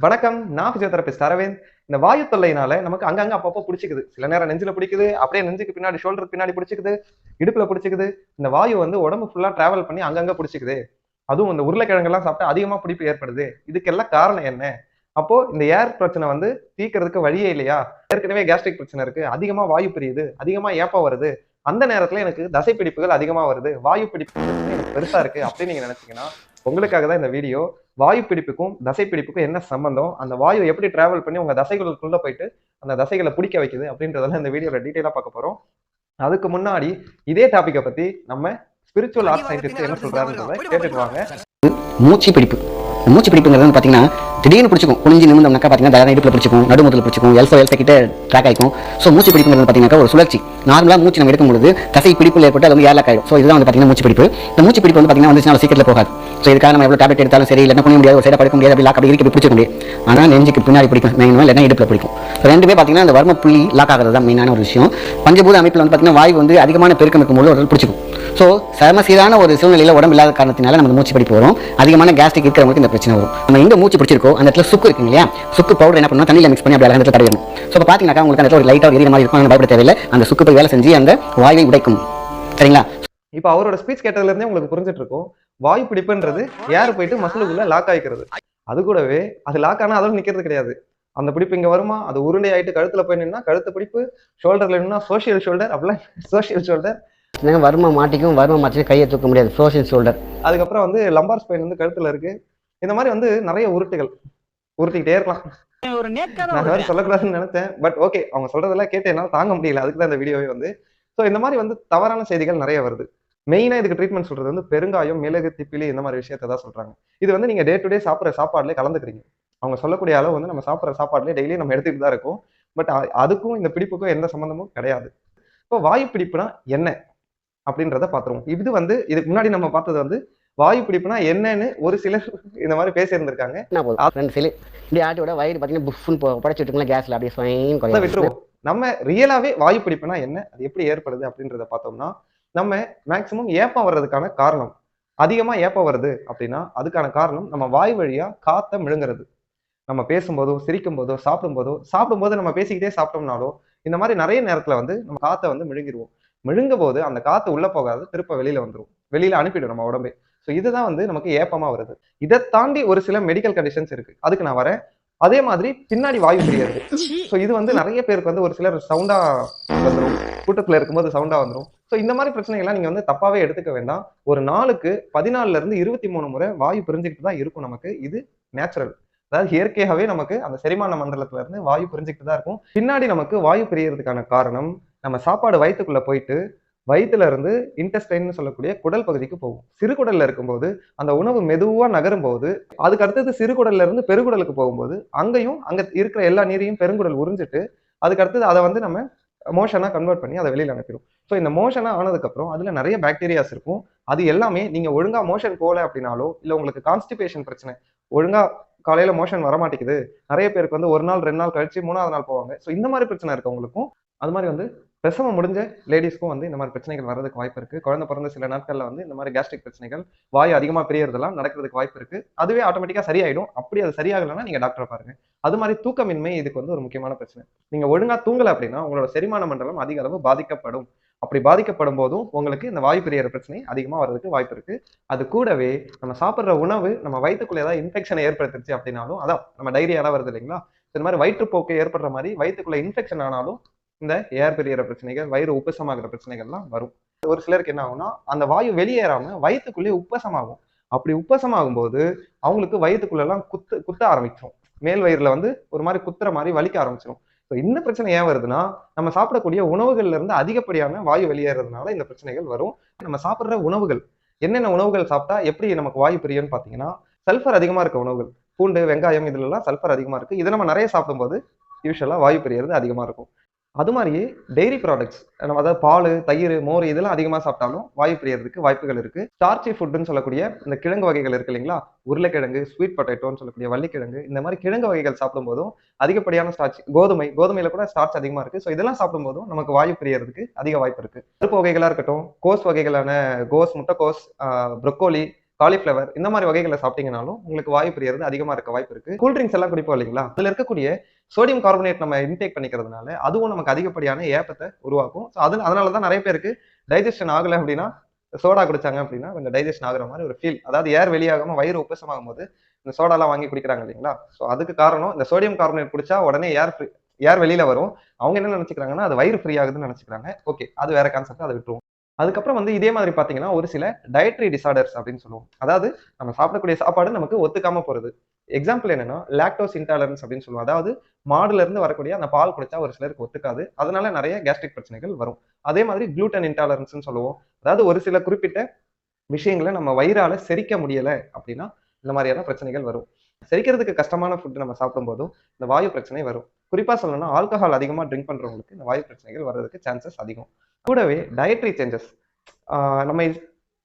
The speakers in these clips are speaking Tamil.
வணக்கம் நான் பிசியோதெரபிஸ்ட் அரவிந்த். இந்த வாயு தொல்லையினால நமக்கு அங்கங்க அப்பப்போ பிடிச்சிக்குது. சில நேரம் நெஞ்சில பிடிக்குது அப்படியே நெஞ்சுக்கு பின்னாடி ஷோல்டருக்கு பின்னாடி பிடிச்சிக்குது இடுப்புல பிடிச்சிக்குது. இந்த வாயு வந்து உடம்பு ஃபுல்லா டிராவல் பண்ணி அங்கங்க பிடிச்சிக்குது. அதுவும் இந்த உருளைக்கிழங்கெல்லாம் சாப்பிட்டா அதிகமா பிடிப்பு ஏற்படுது. இதுக்கெல்லாம் காரணம் என்ன? அப்போ இந்த ஏர் பிரச்சனை வந்து தீக்கிறதுக்கு வழியே இல்லையா? ஏற்கனவே கேஸ்ட்ரிக் பிரச்சனை இருக்கு. அதிகமா வாயு பிரியுது அதிகமா ஏப்பம் வருது. அந்த நேரத்துல எனக்கு தசை பிடிப்புகள் அதிகமா வருது. வாயு பிடிப்பு எனக்கு பெருசா இருக்கு அப்படின்னு நீங்க நினைச்சீங்கன்னா உங்களுக்காக தான் இந்த வீடியோ வாயு பிடிப்புக்கும் தசை பிடிப்புக்கும் என்ன சம்பந்தம்? அந்த வாயு எப்படி டிராவல் பண்ணி உங்க தசைகளுக்குள்ள போயிட்டு அந்த தசைகளை பிடிக்க வைக்குது அப்படின்றதெல்லாம் இந்த வீடியோல டீட்டெயிலா பார்க்க போறோம். அதுக்கு முன்னாடி இதே டாபிக்கை பத்தி நம்ம ஸ்பிரிச்சுவல் ஆர்ட் சயின்டிஸ்ட் என்ன சொல்றாருன்றத கேட்டுட்டு வாங்க. மூச்சு பிடிப்பு. இந்த மூச்சு பிடிப்புங்கிறது வந்து பார்த்தீங்கன்னா திடீர்னு பிடிச்சிக்கும். குனிஞ்சு நிமிந்தம்னாக்கா பார்த்தீங்கன்னா தயாராக இடுப்பில் பிடிச்சிக்கும் நடுமுதல் பிடிச்சிக்கும் எல்ஃபோ எல்ஃபோ கிட்ட ட்ராக் ஆகிக்கும் ஸோ மூச்சு பிடிக்கும் பார்த்தீங்கன்னா ஒரு சுழற்சி. நார்மலாக மூச்சு நம்ம எடுக்கும்போது தசை பிடிப்பில் ஏற்பட்டு அது வந்து ஏர்லாக் ஆகிடும் ஸோ இதுதான் வந்து பார்த்தீங்கன்னா மூச்சு பிடிப்பு. இந்த மூச்சு பிடிப்பு வந்து பார்த்தீங்கன்னா வந்து சீக்கிரத்தில் போகாது. ஸோ இதுக்காக நம்ம எவ்வளோ டேப்லெட் எடுத்தாலும் சரி இல்லை பண்ண முடியாது ஒரு சைடாக படுக்க முடியாது அப்படி லாக் அப்படி இருக்கு பிடிச்சிக்க முடியும் ஆனால் நெஞ்சுக்கு பின்னாடி பிடிக்கும் மெயினாக இல்லைன்னா இடுப்பில் பிடிக்கும். ஸோ ரெண்டுமே பார்த்தீங்கன்னா அந்த வர்ம புள்ளி லாக் ஆகிறது தான் மெயினான ஒரு விஷயம். பஞ்சபூத அமைப்பில் வந்து பார்த்தீங்கன்னா வாய் வந்து அதிகமான பெருக்கம் இருக்கும்போது ஒரு பிடிச்சிக்கும். ஸோ சமசீரான ஒரு சூழ்நிலையில் உடம்பு இல்லாத காரணத்தினால நமக்கு மூச்சு பிடிப்பு வரும் அதிகமான கேஸ்ட்ரிக் இருக்கிறவங்களுக்கு இந்த பிரச்சனை வரும். நம்ம எங்க மூச்சு பிடிச்சிருக்கோ அந்த இடத்துல சுக்கு இருக்கு இல்லையா? சுக்கு பவுடர் என்ன பண்ணணும் தண்ணியில் மிக்ஸ் பண்ணி அப்படி அழகாக தடவிடணும். ஸோ இப்போ பார்த்தீங்கன்னா உங்களுக்கு அந்த இடத்துல ஒரு லைட்டாக எரியற மாதிரி இருக்கும். பயப்பட தேவையில்லை. அந்த சுக்கு போய் வேலை செஞ்சு அந்த வாயுவை உடைக்கும். சரிங்களா? இப்போ அவரோட ஸ்பீச் கேட்டதுல இருந்தே உங்களுக்கு புரிஞ்சிட்டு இருக்கும். வாயு பிடிப்புன்றது ஏர் போயிட்டு மசிலுக்குள்ள லாக் ஆகிக்கிறது அது கூடவே அது லாக் ஆனா அதோட நிற்கிறது கிடையாது. அந்த பிடிப்பு இங்க வருமா? அது உருண்டை ஆயிட்டு கழுத்துல போய் நின்னா கழுத்து பிடிப்பு ஷோல்டர்ல நின்னா சோஷியல் ஷோல்டர் அப்படிலாம் சோஷியல் ஷோல்டர் இல்லைங்க வர்ம மாட்டிக்கும் வர்ம மாற்றி கையை தூக்க முடியாது. சோஷியல் ஷோல்டர் அதுக்கப்புறம் வந்து லம்பார் ஸ்பைன் வந்து கழுத்துல இருக்கு. இந்த மாதிரி வந்து நிறைய உருட்டுகள். உருட்டிக்கிட்டே இருக்கலாம். ஒரு நான் சொல்லக்கூடாதுன்னு நினைச்சேன் பட் ஓகே அவங்க சொல்றதெல்லாம் கேட்டு என்னால தாங்க முடியல. அதுக்கு தான் இந்த வீடியோவே வந்து. ஸோ இந்த மாதிரி வந்து தவறான செய்திகள் நிறைய வருது. மெயினா இதுக்கு ட்ரீட்மெண்ட் சொல்றது வந்து பெருங்காயம் மிளகு திப்பிலி இந்த மாதிரி விஷயத்தை தான் சொல்றாங்க. இது வந்து நீங்க டே டு டே சாப்பிட்ற சாப்பாடுல கலந்துக்கிறீங்க. அவங்க சொல்லக்கூடிய அளவு வந்து நம்ம சாப்பிட்ற சாப்பாடுல டெய்லி நம்ம எடுத்துக்கிட்டு தான் இருக்கோம். பட் அதுக்கும் இந்த பிடிப்புக்கும் எந்த சம்மந்தமும் கிடையாது. இப்போ வாயு பிடிப்புனா என்ன? அப்படின்றத பார்த்துருவோம். இது வந்து இதுக்கு முன்னாடி நம்ம பார்த்தது வந்து வாயு பிடிப்புனா என்னன்னு ஒரு சிலர் இந்த மாதிரி பேசியிருந்திருக்காங்க. ரெண்டு சிலு இப்படி ஆட்டியோட வயிறு பார்த்தீங்கன்னா புஃப்னு படைச்சிட்டுங்களா கேஸில். அப்படியே ஸ்வைன் விட்டுருவோம். நம்ம ரியலாவே வாயு பிடிப்புனா என்ன? அது எப்படி ஏற்படுது அப்படின்றத பார்த்தோம்னா நம்ம மேக்சிமம் ஏப்பம் வர்றதுக்கான காரணம். அதிகமா ஏப்பம் வருது அப்படின்னா அதுக்கான காரணம் நம்ம வாய் வழியா காத்த மிழுங்குறது. நம்ம பேசும்போதோ சிரிக்கும் போதோ சாப்பிடும் போதோ சாப்பிடும்போது நம்ம பேசிக்கிட்டே சாப்பிட்டோம்னாலோ இந்த மாதிரி நிறைய நேரத்துல வந்து நம்ம காத்தை வந்து மிழுங்கிடுவோம் மிழுங்க போது அந்த காத்து உள்ள போகாது திருப்ப வெளியில வந்துடும் வெளியில அனுப்பிடும் நம்ம உடம்பே. ஸோ இதுதான் வந்து நமக்கு ஏப்பமா வருது. இதை தாண்டி ஒரு சில மெடிக்கல் கண்டிஷன்ஸ் இருக்கு. அதுக்கு நான் வரேன். அதே மாதிரி பின்னாடி வாயு தெரியாது ஸோ இது வந்து நிறைய பேருக்கு வந்து ஒரு சிலர் சவுண்டா வந்துடும் கூட்டத்துல இருக்கும்போது சவுண்டா வந்துடும் ஸோ இந்த மாதிரி பிரச்சனைகள்லாம் நீங்க வந்து தப்பாவே எடுத்துக்க வேண்டாம். ஒரு நாளுக்கு பதினாலுல இருந்து இருபத்தி மூணு முறை வாயு பிரிஞ்சுக்கிட்டு தான் இருக்கும் நமக்கு. இது நேச்சுரல் அதாவது இயற்கையாகவே நமக்கு அந்த செரிமான மண்டலத்துல இருந்து வாயு பிரிஞ்சுக்கிட்டு தான் இருக்கும். பின்னாடி நமக்கு வாயு பிரியறதுக்கான காரணம் நம்ம சாப்பாடு வயிற்றுக்குள்ள போயிட்டு வயிற்றுல இருந்து இன்டெஸ்டைன்னு சொல்லக்கூடிய குடல் பகுதிக்கு போகும். சிறுகுடல்ல இருக்கும்போது அந்த உணவு மெதுவாக நகரும் போது அதுக்கு அடுத்தது சிறுகுடல்ல இருந்து பெருகுடலுக்கு போகும்போது அங்கேயும் அங்க இருக்கிற எல்லா நீரையும் பெருங்குடல் உறிஞ்சிட்டு அதுக்கு அடுத்தது அதை வந்து நம்ம மோஷனாக கன்வெர்ட் பண்ணி அதை வெளியில் அனுப்பிடும் ஸோ இந்த மோஷனாக ஆனதுக்கப்புறம் அதில் நிறைய பாக்டீரியாஸ் இருக்கும். அது எல்லாமே நீங்கள் ஒழுங்காக மோஷன் போகல அப்படின்னாலோ இல்லை உங்களுக்கு கான்ஸ்டிபேஷன் பிரச்சனை ஒழுங்காக காலையில் மோஷன் வர மாட்டேங்குது நிறைய பேருக்கு வந்து ஒரு நாள் ரெண்டு நாள் கழிச்சு மூணாவது நாள் போவாங்க. ஸோ இந்த மாதிரி பிரச்சனை இருக்கவங்களுக்கும் அது மாதிரி வந்து பிரசவம் முடிஞ்ச லேடிஸ்க்கும் வந்து இந்த மாதிரி பிரச்சனைகள் வர்றதுக்கு வாய்ப்பு இருக்கு. குழந்தை பிறந்த சில நாட்கள்ல வந்து இந்த மாதிரி கேஸ்ட்ரிக் பிரச்சனைகள் வாய் அதிகமா பிரியறதெல்லாம் நடக்கிறதுக்கு வாய்ப்பு இருக்கு. அதுவே ஆட்டோமேட்டிக்கா சரியாயிடும். அப்படி அது சரியாகலைன்னா நீங்க டாக்டரை பாருங்க. அது மாதிரி தூக்கமின்மை இதுக்கு வந்து ஒரு முக்கியமான பிரச்சனை. நீங்க ஒழுங்கா தூங்கல அப்படின்னா உங்களோட செரிமான மண்டலம் அதிக அளவு பாதிக்கப்படும். அப்படி பாதிக்கப்படும் போதும் உங்களுக்கு இந்த வாய் பிரியற பிரச்சனை அதிகமா வர்றதுக்கு வாய்ப்பு இருக்கு. அது கூடவே நம்ம சாப்பிட்ற உணவு நம்ம வயிற்றுக்குள்ள ஏதாவது இன்ஃபெக்ஷனை ஏற்படுத்துச்சு அப்படின்னாலும் அதான் நம்ம டைரியாலாம் வருது இல்லைங்களா? இந்த மாதிரி வயிற்றுப்போக்கு ஏற்படுற மாதிரி வயிற்றுக்குள்ள இன்ஃபெக்ஷன் ஆனாலும் இந்த ஏர் பெரியற பிரச்சனைகள் வயிறு உப்பசமாகிற பிரச்சனைகள்லாம் வரும். ஒரு சிலருக்கு என்ன ஆகும்னா அந்த வாயு வெளியேறாம வயிற்றுக்குள்ளேயே உப்பசமாகும். அப்படி உப்பசமாகும் போது அவங்களுக்கு வயிற்றுக்குள்ளெல்லாம் குத்து குத்த ஆரம்பிச்சிடும் மேல் வயிறுல வந்து ஒரு மாதிரி குத்துற மாதிரி வலிக்க ஆரம்பிச்சிடும் ஸோ இந்த பிரச்சனை ஏன் வருதுன்னா நம்ம சாப்பிடக்கூடிய உணவுகள்ல இருந்து அதிகப்படியான வாயு வெளியேறதுனால இந்த பிரச்சனைகள் வரும். நம்ம சாப்பிட்ற உணவுகள் என்னென்ன உணவுகள் சாப்பிட்டா எப்படி நமக்கு வாயு பிரியன்னு பார்த்தீங்கன்னா சல்ஃபர் அதிகமா இருக்க உணவுகள் பூண்டு வெங்காயம் இதுல எல்லாம் சல்ஃபர் அதிகமா இருக்கு. இதை நம்ம நிறைய சாப்பிடும்போது யூஸ்வலா வாயு பிரியறது அதிகமா இருக்கும். அது மாதிரி டெய்ரி ப்ராடக்ட்ஸ் நம்ம அதாவது பால் தயிர் மோர் இதெல்லாம் அதிகமாக சாப்பிட்டாலும் வாயு பிரியறதுக்கு வாய்ப்புகள் இருக்கு. ஸ்டார்ச்சி ஃபுட்னு சொல்லக்கூடிய இந்த கிழங்கு வகைகள் இருக்கு இல்லைங்களா? உருளைக்கிழங்கு ஸ்வீட் பொட்டேட்டோன்னு சொல்லக்கூடிய வள்ளிக்கிழங்கு இந்த மாதிரி கிழங்கு வகைகள் சாப்பிடும்போதும் அதிகப்படியான ஸ்டார்ச் கோதுமை கோதுமையில கூட ஸ்டார்ச் அதிகமாக இருக்கு. ஸோ இதெல்லாம் சாப்பிடும்போதும் நமக்கு வாயு பிரியறதுக்கு அதிக வாய்ப்பு இருக்கு. பருப்பு வகைகளாக இருக்கட்டும் கோஸ் வகைகளான கோஸ் முட்டைக்கோஸ் ப்ரொக்கோலி காலிஃப்ளவர் இந்த மாதிரி வகைகளை சாப்பிட்டீங்கனாலும் உங்களுக்கு வாயு பிரியறது அதிகமாக இருக்க வாய்ப்பு இருக்கு. கூல் ட்ரிங்க்ஸ் எல்லாம் குடிப்போம் இல்லைங்களா? அதில் இருக்கக்கூடிய சோடியம் கார்பனேட் நம்ம இன்டேக் பண்ணிக்கிறதுனால அதுவும் நமக்கு அதிகப்படியான ஏப்பத்தை உருவாக்கும். ஸோ அது அதனால தான் நிறைய பேருக்கு டைஜஷன் ஆகலை அப்படின்னா சோடா குடிச்சாங்க அப்படின்னா கொஞ்சம் டைஜஷன் ஆகுற மாதிரி ஒரு ஃபீல் அதாவது ஏர் வெளியாகாம வயிறு உப்பசமாகும் போது இந்த சோடாலாம் வாங்கி குடிக்கிறாங்க இல்லைங்களா? ஸோ அதுக்கு காரணம் இந்த சோடியம் கார்பனேட் குடிச்சா உடனே ஏர் ஃப்ரீ ஏர் வெளியில வரும். அவங்க என்ன நினைச்சுக்கிறாங்கன்னா அது வயிறு ஃப்ரீ ஆகுதுன்னு நினைச்சுக்கிறாங்க. ஓகே அது வேற கான்செப்ட் அதை விட்டுருவோம். அதுக்கப்புறம் வந்து இதே மாதிரி பார்த்தீங்கன்னா ஒரு சில டயட்ரி டிசார்டர்ஸ் அப்படின்னு சொல்லுவோம். அதாவது நம்ம சாப்பிடக்கூடிய சாப்பாடு நமக்கு ஒத்துக்காம போகிறது எக்ஸாம்பிள் என்னன்னா லாக்டோஸ் இன்டாலரன்ஸ் அப்படின்னு சொல்லுவோம். அதாவது மாடுல இருந்து வரக்கூடிய அந்த பால் குடிச்சா ஒரு சிலருக்கு ஒத்துக்காது. அதனால நிறைய கேஸ்ட்ரிக் பிரச்சனைகள் வரும். அதே மாதிரி குளூட்டன் இன்டாலரன்ஸ்னு சொல்லுவோம். அதாவது ஒரு சில குறிப்பிட்ட விஷயங்களை நம்ம வயிறால செரிக்க முடியல அப்படின்னா இந்த மாதிரியான பிரச்சனைகள் வரும். செரிக்கிறதுக்கு கஷ்டமான ஃபுட் நம்ம சாப்பிடும்போதும் இந்த வாயு பிரச்சனை வரும். குறிப்பா சொல்லணும்னா ஆல்கஹால் அதிகமா ட்ரிங்க் பண்றவங்களுக்கு இந்த வாயு பிரச்சனைகள் வர்றதுக்கு சான்சஸ் அதிகம். கூடவே டயட்ரி சேஞ்சஸ் நம்ம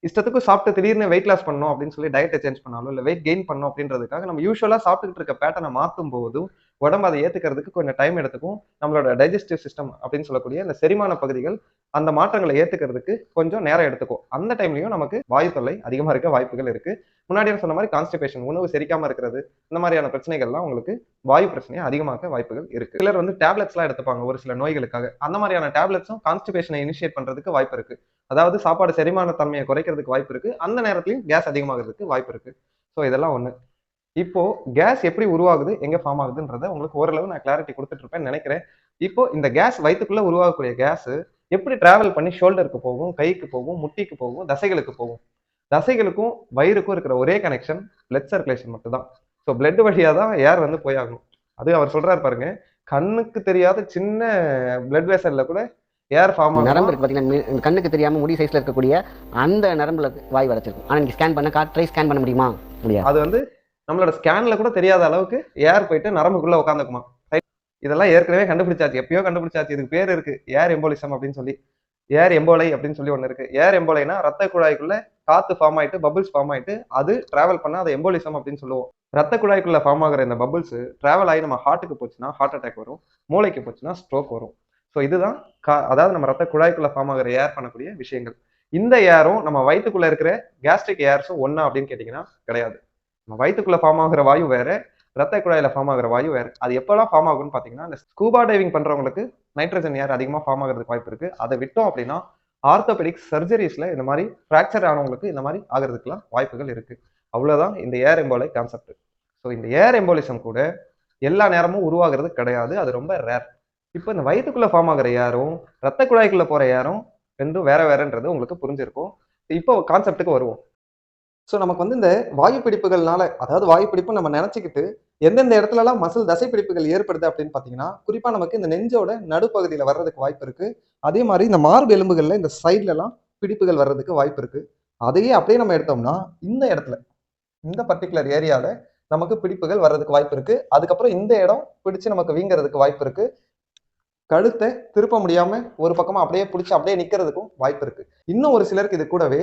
இஷ்டத்துக்கு சாப்பிட்டு திடீர்னு வெயிட் லாஸ் பண்ணணும் அப்படின்னு சொல்லி டயட்டை சேஞ்ச் பண்ணாலும் இல்லை வெயிட் கெயின் பண்ணணும் அப்படின்றதுக்காக நம்ம யூஸ்வலாக சாப்பிட்டுக்கிட்டு இருக்க பேட்டனை மாற்றும் போதும் உடம்பு அதை ஏற்றுக்கிறதுக்கு கொஞ்சம் டைம் எடுத்துக்கும். நம்மளோட டைஜஸ்டிவ் சிஸ்டம் அப்படின்னு சொல்லக்கூடிய இந்த செரிமான பகுதிகள் அந்த மாற்றங்களை ஏற்றுக்கிறதுக்கு கொஞ்சம் நேரம் எடுத்துக்கும். அந்த டைம்லையும் நமக்கு வாயு தொல்லை அதிகமாக இருக்க வாய்ப்புகள் இருக்கு. முன்னாடி சொன்ன மாதிரி கான்ஸ்டிபேஷன் உணவு செரிக்காம இருக்கிறது இந்த மாதிரியான பிரச்சனைகள்லாம் உங்களுக்கு வாயு பிரச்சனையை அதிகமாக்க வாய்ப்புகள் இருக்கு. சிலர் வந்து டேப்லெட்ஸ்லாம் எடுத்துப்பாங்க ஒரு சில நோய்களுக்காக. அந்த மாதிரியான டேப்லெட்ஸும் கான்ஸ்டிபேஷனை இனிஷியேட் பண்றதுக்கு வாய்ப்பு இருக்கு. அதாவது சாப்பாடு செரிமான தன்மையை குறைக்கிறதுக்கு வாய்ப்பு இருக்கு. அந்த நேரத்துலையும் கேஸ் அதிகமாகிறதுக்கு வாய்ப்பு இருக்கு. ஸோ இதெல்லாம் ஒன்று இப்போ கேஸ் எப்படி உருவாகுது எங்க ஃபார்ம் ஆகுதுன்றத உங்களுக்கு ஓரளவு நான் கிளாரிட்டி கொடுத்துட்டு இருப்பேன்னு நினைக்கிறேன். இப்போ இந்த கேஸ் வயிற்றுக்குள்ள உருவாகக்கூடிய கேஸ் எப்படி டிராவல் பண்ணி ஷோல்டருக்கு போகும் கைக்கு போகும் முட்டிக்கு போகும் தசைகளுக்கு போகும்? தசைகளுக்கும் வயிறுக்கும் இருக்கிற ஒரே கனெக்ஷன் பிளட் சர்க்குலேஷன் மட்டும்தான். ஸோ பிளட் வழியா தான் ஏர் வந்து போயாகணும். அது அவர் சொல்றாரு பாருங்க கண்ணுக்கு தெரியாத சின்ன பிளட் வெசல்ல கூட ஏர் ஃபார்ம் நரம்பு இருக்கு பார்த்தீங்கன்னா கண்ணுக்கு தெரியாம முடி சைஸ்ல இருக்கக்கூடிய அந்த நரம்புல வாய் வரைச்சிருக்கும் ஆனா நீங்க ஸ்கேன் பண்ண காற்றை ஸ்கேன் பண்ண முடியுமா? முடியாது. அது வந்து நம்மளோட ஸ்கேன்ல கூட தெரியாத அளவுக்கு ஏர் போயிட்டு நரம்புக்குள்ள உட்காந்துக்குமா இதெல்லாம் ஏற்கனவே கண்டுபிடிச்சாச்சு. எப்பயோ கண்டுபிடிச்சாச்சு. இதுக்கு பேர் இருக்கு. ஏர் எம்போலிசம் அப்படின்னு சொல்லி. ஏர் எம்போலை அப்படின்னு சொல்லி ஒண்ணு இருக்கு. ஏர் எம்போலைனா ரத்த குழாய்க்குள்ள காத்து ஃபார்ம் ஆயிட்டு பபிள்ஸ் ஃபார்ம் ஆயிட்டு அது டிராவல் பண்ண அதை எம்போலிசம் அப்படின்னு சொல்லுவோம். ரத்த குழாய்க்குள்ள ஃபார்ம் ஆகுற இந்த பபிள்ஸ் டிராவல் ஆகி நம்ம ஹார்ட்டுக்கு போச்சுன்னா ஹார்ட் அட்டாக் வரும். மூளைக்கு போச்சுன்னா ஸ்ட்ரோக் வரும். ஸோ இதுதான் கா- அதாவது நம்ம ரத்த குழாய்க்குள்ள ஃபார்ம் ஆகிற ஏர் பண்ணக்கூடிய விஷயங்கள். இந்த ஏரும் நம்ம வயிற்றுக்குள்ள இருக்கிற கேஸ்ட்ரிக் ஏர்ஸும் ஒன்னா அப்படின்னு கேட்டிங்கன்னா கிடையாது. நம்ம வயிற்றுக்குள்ள ஃபார்ம் ஆகுற வாயு வேற ரத்த குழாயில ஃபார்ம் ஆகுற வாயு வேற. அது எப்பெல்லாம் ஃபார்ம் ஆகும்னு பாத்தீங்கன்னா இந்த ஸ்கூபா டைவிங் பண்றவங்களுக்கு நைட்ரஜன் ஏர் அதிகமா ஃபார்ம் ஆகிறதுக்கு வாய்ப்பு இருக்கு. அதை விட்டோம் அப்படின்னா ஆர்த்தோபெடிக் சர்ஜரிஸ்ல இந்த மாதிரி ஃப்ராக்சர் ஆனவங்களுக்கு இந்த மாதிரி ஆகிறதுக்குலாம் வாய்ப்புகள் இருக்கு. அவ்வளவுதான் இந்த ஏர் எம்போலை கான்செப்ட் ஸோ இந்த ஏர் எம்போலிசம் கூட எல்லா நேரமும் உருவாகிறது கிடையாது. அது ரொம்ப ரேர் இப்போ இந்த வயிற்றுக்குள்ள ஃபார்ம் ஆகுற யாரும் ரத்த குழாய்க்குள்ள போற யாரும் ரெண்டும் வேற வேறன்றது உங்களுக்கு புரிஞ்சிருக்கும். இப்போ கான்செப்ட்டுக்கு வருவோம். ஸோ நமக்கு வந்து இந்த வாயு பிடிப்புகள்னால அதாவது வாயு பிடிப்பு நம்ம நினைச்சுக்கிட்டு எந்தெந்த இடத்துலலாம் மசில் தசை பிடிப்புகள் ஏற்படுது அப்படின்னு பார்த்தீங்கன்னா குறிப்பாக நமக்கு இந்த நெஞ்சோட நடுப்பகுதியில் வர்றதுக்கு வாய்ப்பு இருக்கு. அதே மாதிரி இந்த மார்பு எலும்புகளில் இந்த சைட்லலாம் பிடிப்புகள் வர்றதுக்கு வாய்ப்பு இருக்கு. அதையே அப்படியே நம்ம எடுத்தோம்னா இந்த இடத்துல இந்த பர்டிகுலர் ஏரியாவில் நமக்கு பிடிப்புகள் வர்றதுக்கு வாய்ப்பு இருக்கு. அதுக்கப்புறம் இந்த இடம் பிடிச்சு நமக்கு வீங்கிறதுக்கு வாய்ப்பு இருக்கு. கழுத்தை திருப்ப முடியாம ஒரு பக்கமா அப்படியே பிடிச்சி அப்படியே நிக்கிறதுக்கும் வாய்ப்பு இருக்கு. இன்னும் ஒரு சிலருக்கு இது கூடவே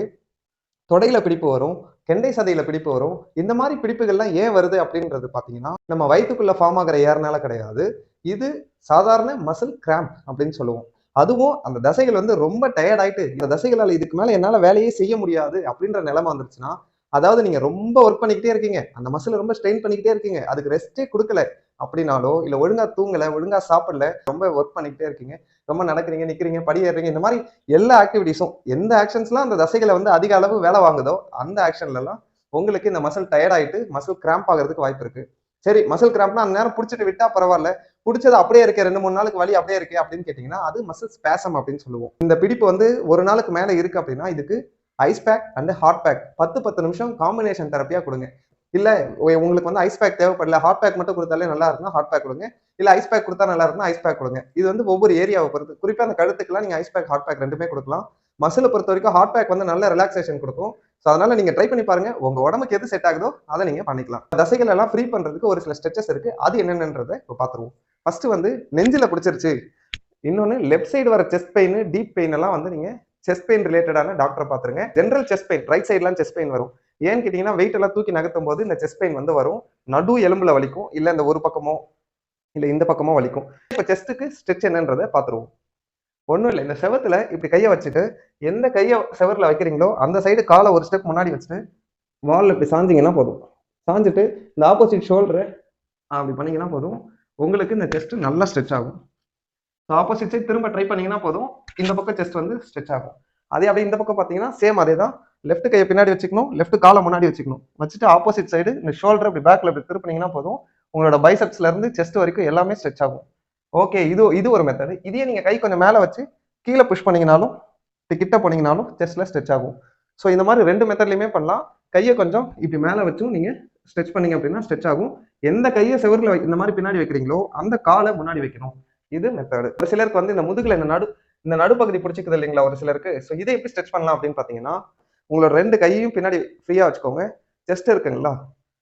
தொடையில பிடிப்பு வரும் கெண்டை சதையில பிடிப்பு வரும். இந்த மாதிரி பிடிப்புகள்லாம் ஏன் வருது அப்படின்றது பாத்தீங்கன்னா நம்ம வயிற்றுக்குள்ள ஃபார்ம் ஆகிற ஏறனால கிடையாது. இது சாதாரண மசில் கிராம்ப் அப்படின்னு சொல்லுவோம். அதுவும் அந்த தசைகள் வந்து ரொம்ப டயர்ட் ஆயிட்டு இந்த தசைகளால் இதுக்கு மேல என்னால வேலையே செய்ய முடியாது அப்படின்ற நிலைமை வந்துருச்சுன்னா அதாவது நீங்க ரொம்ப ஒர்க் பண்ணிக்கிட்டே இருக்கீங்க. அந்த மசில் ரொம்ப ஸ்ட்ரெயின் பண்ணிக்கிட்டே இருக்கீங்க. அதுக்கு ரெஸ்டே கொடுக்கல. அப்படின்னாலோ இல்ல ஒழுங்கா தூங்கல ஒழுங்கா சாப்பிடல ரொம்ப ஒர்க் பண்ணிக்கிட்டே இருக்கீங்க. ரொம்ப நடக்கிறீங்க நிக்கிறீங்க படி ஏறுறீங்க இந்த மாதிரி எல்லா ஆக்டிவிட்டிஸும் எந்த ஆக்ஷன்ஸ்லாம் அந்த தசைகளை வந்து அதிக அளவு வேலை வாங்குதோ அந்த ஆக்ஷன்ல எல்லாம் உங்களுக்கு இந்த மசில் டயர்டாயிட்டு மசில் கிராம்ப் ஆகிறதுக்கு வாய்ப்பு இருக்கு. சரி மசில் கிராம்ப்னா அந்த நேரம் பிடிச்சிட்டு விட்டா பரவாயில்ல. பிடிச்சது அப்படியே இருக்கு ரெண்டு மூணு நாளுக்கு வலி அப்படியே இருக்கு அப்படின்னு கேட்டீங்கன்னா அது மசில் ஸ்பேசம் அப்படின்னு சொல்லுவோம். இந்த பிடிப்பு வந்து ஒரு நாளுக்கு மேல இருக்கு அப்படின்னா இதுக்கு ice pack and hot pack பத்து பத்து நிமிஷம் காம்பினேஷன் தெரப்பியா கொடுங்க. இல்ல உங்களுக்கு வந்து ஐஸ் பேக் தேவைப்படல. ஹாட் பேக் மட்டும் கொடுத்தாலே நல்லா இருக்குன்னா ஹாட் பேக் கொடுங்க. இல்ல ஐஸ் பேக் கொடுத்தா நல்லா இருக்குன்னா ஐஸ் பேக் கொடுங்க. இது வந்து ஒவ்வொரு ஏரியாவை பொறுத்து. குறிப்பா அந்த கழுத்துக்கெல்லாம் நீங்க ஐஸ் பேக் ஹாட் பேக் ரெண்டுமே கொடுக்கலாம். மசிலை பொறுத்த வரைக்கும் ஹாட் பேக் வந்து நல்ல ரிலாக்ஸேஷன் கொடுக்கும். ஸோ அதனால நீங்க ட்ரை பண்ணி பாருங்க. உங்க உடம்புக்கு எது செட் ஆகுதோ அதை நீங்க பண்ணிக்கலாம். தசைகள் எல்லாம் ஃப்ரீ பண்றதுக்கு ஒரு சில ஸ்ட்ரெச்சஸ் இருக்கு. அது என்னென்னன்றதை இப்போ பார்த்துருவோம். ஃபர்ஸ்ட் வந்து நெஞ்சில பிடிச்சிருச்சு இன்னொன்னு லெஃப்ட் சைடு வர செஸ்ட் பெயின் டீப் பெயின் எல்லாம் வந்து நீங்க செஸ்ட் பெயின் ரிலேட்டடான டாக்டரை பார்த்துருங்க. ஜென்ரல் செஸ்ட் பெயின் ரைட் சைட்லாம் செஸ்ட் பெயின் வரும். ஏன்னு கேட்டீங்கன்னா வெயிட் எல்லாம் தூக்கி நகர்த்தும் போது இந்த செஸ்ட் பெயின் வந்து வரும். நடு எலும்புல வலிக்கும் இல்லை இந்த ஒரு பக்கமோ இல்லை இந்த பக்கமோ வலிக்கும். இப்போ செஸ்ட்டுக்கு ஸ்ட்ரெச் என்னன்றதை பார்த்துருவோம். ஒன்றும் இல்லை இந்த செவத்தில் இப்படி கையை வச்சுட்டு எந்த கையை செவரில் வைக்கிறீங்களோ அந்த சைடு காலை ஒரு ஸ்டெப் முன்னாடி வச்சுட்டு வாலில் இப்படி சாஞ்சிங்கன்னா போதும். சாஞ்சிட்டு இந்த ஆப்போசிட் ஷோல்டரை அப்படி பண்ணிங்கன்னா போதும். உங்களுக்கு இந்த செஸ்ட்டு நல்லா ஸ்ட்ரெச் ஆகும். ஆப்போசிட் சைட் திரும்ப ட்ரை பண்ணீங்கன்னா போதும். இந்த பக்கம் செஸ்ட் வந்து ஸ்ட்ரெச் ஆகும். அதே அப்படியே இந்த பக்கம் பார்த்தீங்கன்னா சேம் அதே தான் லெஃப்ட் கையை பின்னாடி வச்சுக்கணும். லெஃப்ட் காலை முன்னாடி வச்சுக்கணும். வச்சுட்டு ஆப்போசிட் சைடு இந்த ஷோல்டர் அப்படி பேக்ல இப்படி திருப்பினீங்கன்னா போதும். உங்களோட பைசப்ஸ்ல இருந்து செஸ்ட் வரைக்கும் எல்லாமே ஸ்ட்ரெச் ஆகும். ஓகே இது இது ஒரு மெத்தடு இதே நீங்க கை கொஞ்சம் மேலே வச்சு கீழே புஷ் பண்ணீங்கனாலும் கிட்ட போனீங்கனாலும் செஸ்ட்ல ஸ்ட்ரெச் ஆகும். ஸோ இந்த மாதிரி ரெண்டு மெத்தட்லையுமே பண்ணலாம். கையை கொஞ்சம் இப்படி மேலே வச்சும் நீங்கள் ஸ்ட்ரெச் பண்ணீங்க அப்படின்னா ஸ்ட்ரெச் ஆகும். எந்த கையை செவரில் இந்த மாதிரி பின்னாடி வைக்கிறீங்களோ அந்த காலை முன்னாடி வைக்கணும். இது மெத்தடு ஒரு சிலருக்கு வந்து இந்த முதுகுல இந்த நடு இந்த நடுப்பகுதி பிடிச்சிக்குது இல்லைங்களா ஒரு சிலருக்கு. ஸோ இதை எப்படி ஸ்ட்ரெச் பண்ணலாம் அப்படின்னு பார்த்தீங்கன்னா உங்களோட ரெண்டு கையையும் பின்னாடி ஃப்ரீயாக வச்சுக்கோங்க. செஸ்ட் இருக்குங்களா?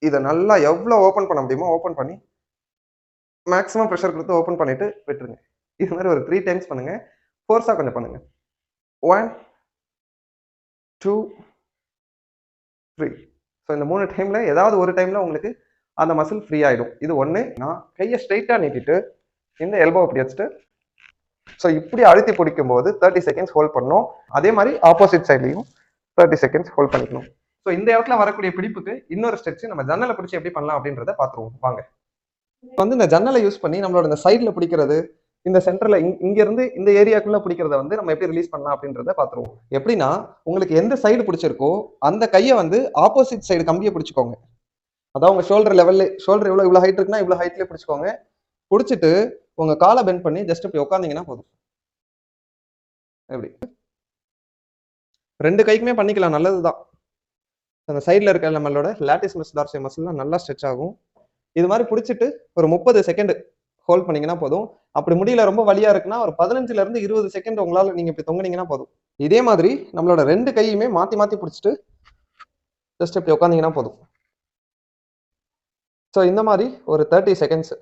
இதை நல்லா எவ்வளோ ஓப்பன் பண்ண முடியுமோ ஓப்பன் பண்ணி மேக்ஸிமம் ப்ரெஷர் கொடுத்து ஓப்பன் பண்ணிட்டு விட்டுருங்க. இது மாதிரி ஒரு த்ரீ டைம்ஸ் பண்ணுங்க. ஃபோர்ஸாக கொஞ்சம் பண்ணுங்க. ஒன் டூ த்ரீ ஸோ இந்த மூணு டைமில் ஏதாவது ஒரு டைமில் உங்களுக்கு அந்த மசில் ஃப்ரீ ஆகிடும் இது ஒன்று நான் கையை ஸ்ட்ரைட்டாக நீட்டிட்டு இந்த எல்போ இப்படி வச்சுட்டு ஸோ இப்படி அழுத்தி பிடிக்கும் போது தேர்ட்டி செகண்ட்ஸ் ஹோல்ட் பண்ணணும். அதே மாதிரி ஆப்போசிட் சைட்லையும் தேர்ட்டி செகண்ட்ஸ் ஹோல்ட் பண்ணிக்கணும். ஸோ இந்த இடத்துல வரக்கூடிய பிடிப்புக்கு இன்னொரு ஸ்ட்ரெச் நம்ம ஜன்னலை பிடிச்சி எப்படி பண்ணலாம் அப்படின்றத பார்த்துருவோம். வாங்க. வந்து இந்த ஜன்னலை யூஸ் பண்ணி நம்மளோட இந்த சைடில் பிடிக்கிறது இந்த சென்டர்ல இங்கிருந்து இந்த ஏரியாக்குள்ள பிடிக்கிறத வந்து நம்ம எப்படி ரிலீஸ் பண்ணலாம் அப்படின்றத பாத்துருவோம் எப்படின்னா உங்களுக்கு எந்த சைடு பிடிச்சிருக்கோ அந்த கையை வந்து ஆப்போசிட் சைடு கம்பியை பிடிச்சிக்கோங்க. அதான் உங்க ஷோல்டர் லெவல்ல ஷோல்டர் இவ்வளவு இவ்வளவு ஹைட் இருக்குன்னா இவ்வளவு ஹைட்லயே பிடிச்சிக்கோங்க. பிடிச்சிட்டு உங்க காலை பெண்ட் பண்ணி ஜஸ்ட் இப்படி உட்காந்தீங்கன்னா போதும். எப்படி? ரெண்டு கைக்குமே பண்ணிக்கலாம் நல்லதுதான். அந்த சைடில் இருக்க நம்மளோட லாட்டிஸ் மஸ் டார்சே மசில்லாம் நல்லா ஸ்ட்ரெச் ஆகும். இது மாதிரி பிடிச்சிட்டு ஒரு முப்பது செகண்ட் ஹோல்ட் பண்ணீங்கன்னா போதும். அப்படி முடியல ரொம்ப வழியா இருக்குன்னா ஒரு பதினஞ்சுல இருந்து இருபது செகண்ட் உங்களால நீங்க இப்படி தொங்குனீங்கன்னா போதும். இதே மாதிரி நம்மளோட ரெண்டு கையுமே மாத்தி மாத்தி பிடிச்சிட்டு ஜஸ்ட் இப்படி உட்காந்தீங்கன்னா போதும். ஸோ இந்த மாதிரி ஒரு தேர்ட்டி செகண்ட்ஸ்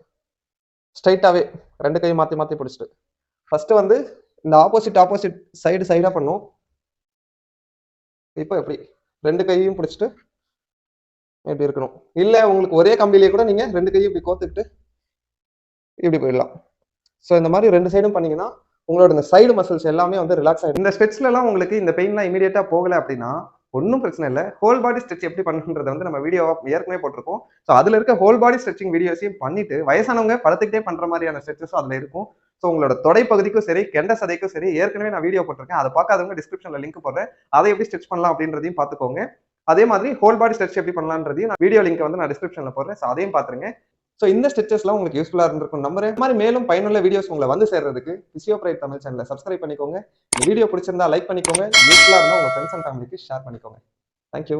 ஸ்ட்ரைட்டாகவே ரெண்டு கையும் மாற்றி மாற்றி பிடிச்சிட்டு. ஃபஸ்ட்டு வந்து இந்த ஆப்போசிட் ஆப்போசிட் சைடு சைடாக பண்ணும். இப்போ எப்படி? ரெண்டு கையையும் பிடிச்சிட்டு இப்படி இருக்கணும். இல்லை உங்களுக்கு ஒரே கம்பிலேயே கூட நீங்கள் ரெண்டு கையும் இப்படி கோத்துக்கிட்டு இப்படி போயிடலாம். ஸோ இந்த மாதிரி ரெண்டு சைடும் பண்ணீங்கன்னா உங்களோட இந்த சைடு மசில்ஸ் எல்லாமே வந்து ரிலாக்ஸ் ஆகிடும் இந்த ஸ்ட்ரெச்ல உங்களுக்கு இந்த பெயின்லாம் இமீடியட்டாக போகலை அப்படின்னா ஒன்றும் பிரச்சனை இல்லை. ஹோல் பாடி ஸ்ட்ரெச் எப்படி பண்ணுன்றதை வந்து நம்ம வீடியோ ஏற்கனவே போட்டிருக்கோம். ஸோ அதில் இருக்க ஹோல் பாடி ஸ்ட்ரெச்சிங் வீடியோஸையும் பண்ணிட்டு வயசானவங்க படுத்துக்கிட்டே பண்ணுற மாதிரியான ஸ்ட்ரெச்சஸும் அதில் இருக்கும். ஸோ உங்களோட தொடை பகுதிக்கும் சரி கெண்ட சதைக்கும் சரி ஏற்கனவே நான் வீடியோ போட்டிருக்கேன். அதை பார்க்காதவங்க டிஸ்கிரிப்ஷனில் லிங்க் போடுறேன். அதை எப்படி ஸ்ட்ரெச் பண்ணலாம் அப்படின்றதையும் பார்த்துக்கோங்க. அதே மாதிரி ஹோல் பாடி ஸ்ட்ரெச் எப்படி பண்ணலான்றதையும் நான் வீடியோ லிங்க் வந்து நான் டிஸ்கிரிப்ஷனில் போடுறேன். ஸோ அதையும் பார்த்துருங்க. ஸோ இந்த ஸ்டெச்சஸ்லாம் உங்களுக்கு யூஸ்ஃபுல்லாக இருந்திருக்கும் நம்புறேன். மாதிரி மேலும் பயனுள்ள வீடியோஸ் உங்களை வந்து சேர்றதுக்கு பிசியோப்ரைட் தமிழ் சேனலை சப்ஸ்கிரைப் பண்ணிக்கோங்க. வீடியோ பிடிச்சிருந்தா லைக் பண்ணிக்கோங்க. யூஸ்ஃபுல்லாக இருந்தால் உங்கள் ஃப்ரெண்ட்ஸ் அண்ட் ஃபேமிலிக்கு ஷேர் பண்ணிக்கோங்க. Thank you